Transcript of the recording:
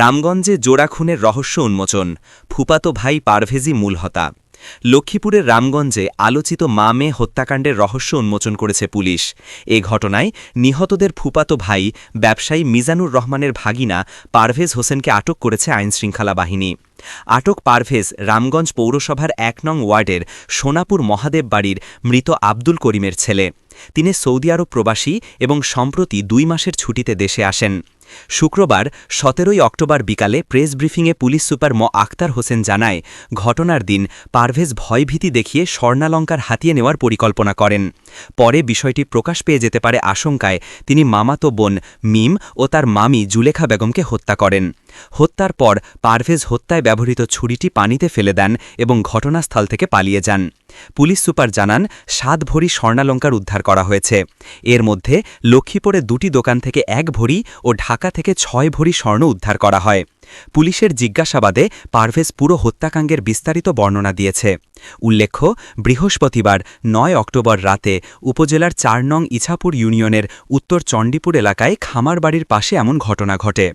রামগঞ্জে জোড়া খুনের রহস্য উন্মোচন, ফুপাতো ভাই পারভেজি মূলহতা লক্ষ্মীপুরের রামগঞ্জে আলোচিত মা মেয়ে হত্যাকাণ্ডের রহস্য উন্মোচন করেছে পুলিশ। এ ঘটনায় নিহতদের ফুপাতো ভাই, ব্যবসায়ী মিজানুর রহমানের ভাগিনা পারভেজ হোসেনকে আটক করেছে আইনশৃঙ্খলা বাহিনী। আটক পারভেজ রামগঞ্জ পৌরসভার এক নং ওয়ার্ডের সোনাপুর মহাদেব বাড়ির মৃত আব্দুল করিমের ছেলে। তিনি সৌদি আরব প্রবাসী এবং সম্প্রতি দুই মাসের ছুটিতে দেশে আসেন। শুক্রবার, সতেরোই অক্টোবর বিকালে প্রেস ব্রিফিংয়ে পুলিশ সুপার ম. আক্তার হোসেন জানায়, ঘটনার দিন পারভেজ ভয়ভীতি দেখিয়ে স্বর্ণালঙ্কার হাতিয়ে নেওয়ার পরিকল্পনা করেন। পরে বিষয়টি প্রকাশ পেয়ে যেতে পারে আশঙ্কায় তিনি মামাতো বোন মিম ও তার মামি জুলেখা বেগমকে হত্যা করেন। হত্যার পর পারভেজ হত্যায় ব্যবহৃত ছুরিটি পানিতে ফেলে দেন এবং ঘটনাস্থল থেকে পালিয়ে যান। পুলিশ সুপার জানান, সাত ভরি স্বর্ণালঙ্কার উদ্ধার করা হয়েছে। এর মধ্যে লক্ষ্মীপুরে দুটি দোকান থেকে এক ভরি ও ঢাকা থেকে ছয় ভরি স্বর্ণ উদ্ধার করা হয়। পুলিশের জিজ্ঞাসাবাদে পারভেজ পুরো হত্যাকাণ্ডের বিস্তারিত বর্ণনা দিয়েছে। উল্লেখ্য, বৃহস্পতিবার নয় অক্টোবর রাতে উপজেলার চার নং ইছাপুর ইউনিয়নের উত্তর চণ্ডীপুর এলাকায় খামার বাড়ির পাশে এমন ঘটনা ঘটে।